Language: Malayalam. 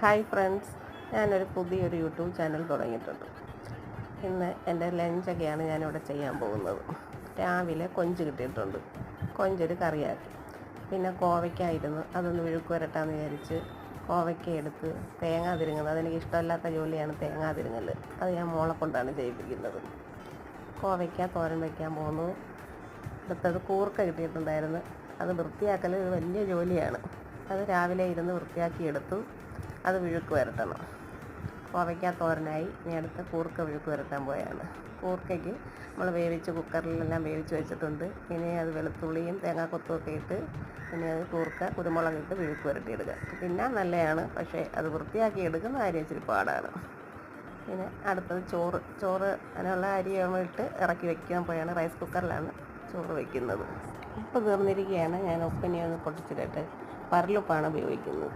ഹായ് ഫ്രണ്ട്സ് ഞാനൊരു പുതിയൊരു യൂട്യൂബ് ചാനൽ തുടങ്ങിയിട്ടുണ്ട്. ഇന്ന് എന്റെ ലഞ്ചൊക്കെയാണ് ഞാനിവിടെ ചെയ്യാൻ പോകുന്നത്. രാവിലെ കൊഞ്ച് കിട്ടിയിട്ടുണ്ട്. കൊഞ്ചൊരു കറിയാക്കി. പിന്നെ കോവയ്ക്കായിരുന്നു. അതൊന്ന് വിഴുക്ക് വരട്ടാന്ന് വിചാരിച്ച് കോവയ്ക്ക എടുത്ത് തേങ്ങ തിരുങ്ങുന്നത്. അതെനിക്ക് ഇഷ്ടമല്ലാത്ത ജോലിയാണ് തേങ്ങ തിരുങ്ങൽ അത് ഞാൻ മോളെ കൊണ്ടാണ് ചെയ്യിപ്പിക്കുന്നത്. കോവയ്ക്ക തോരൻ വയ്ക്കാൻ പോകുന്നു അടുത്തത് കൂർക്ക കിട്ടിയിട്ടുണ്ടായിരുന്നു. അത് വൃത്തിയാക്കൽ ഒരു വലിയ ജോലിയാണ്. അത് രാവിലെ ഇരുന്ന് വൃത്തിയാക്കി എടുത്തു. അത് വിഴുക്ക് വരട്ടണം കോവയ്ക്ക തോരനായി അടുത്ത കൂർക്ക വിഴുക്ക് വരട്ടാൻ പോയാണ്. കൂർക്കയ്ക്ക് നമ്മൾ വേവിച്ച് കുക്കറിലെല്ലാം വേവിച്ച് വെച്ചിട്ടുണ്ട്. ഇനി അത് വെളുത്തുള്ളിയും തേങ്ങാക്കൊത്തും ഒക്കെ ഇട്ട് പിന്നെ അത് കൂർക്ക കുരുമുളക് ഇട്ട് വിഴുക്ക് വരട്ടിയെടുക്കുക തിന്നാൻ നല്ലതാണ് പക്ഷേ അത് വൃത്തിയാക്കി എടുക്കുന്ന കാര്യം ഇച്ചിരി പാടാണ്. പിന്നെ അടുത്തത് ചോറ്. ചോറ് അതിനുള്ള അരി ഇട്ട് ഇറക്കി വെക്കാൻ പോയാണ്. റൈസ് കുക്കറിലാണ് ചോറ് വയ്ക്കുന്നത് ഉപ്പ് തീർന്നിരിക്കുകയാണ്. ഞാൻ ഉപ്പിനെ ഒന്ന് പൊട്ടിച്ചിട്ടിട്ട് പരലുപ്പാണ് ഉപയോഗിക്കുന്നത്.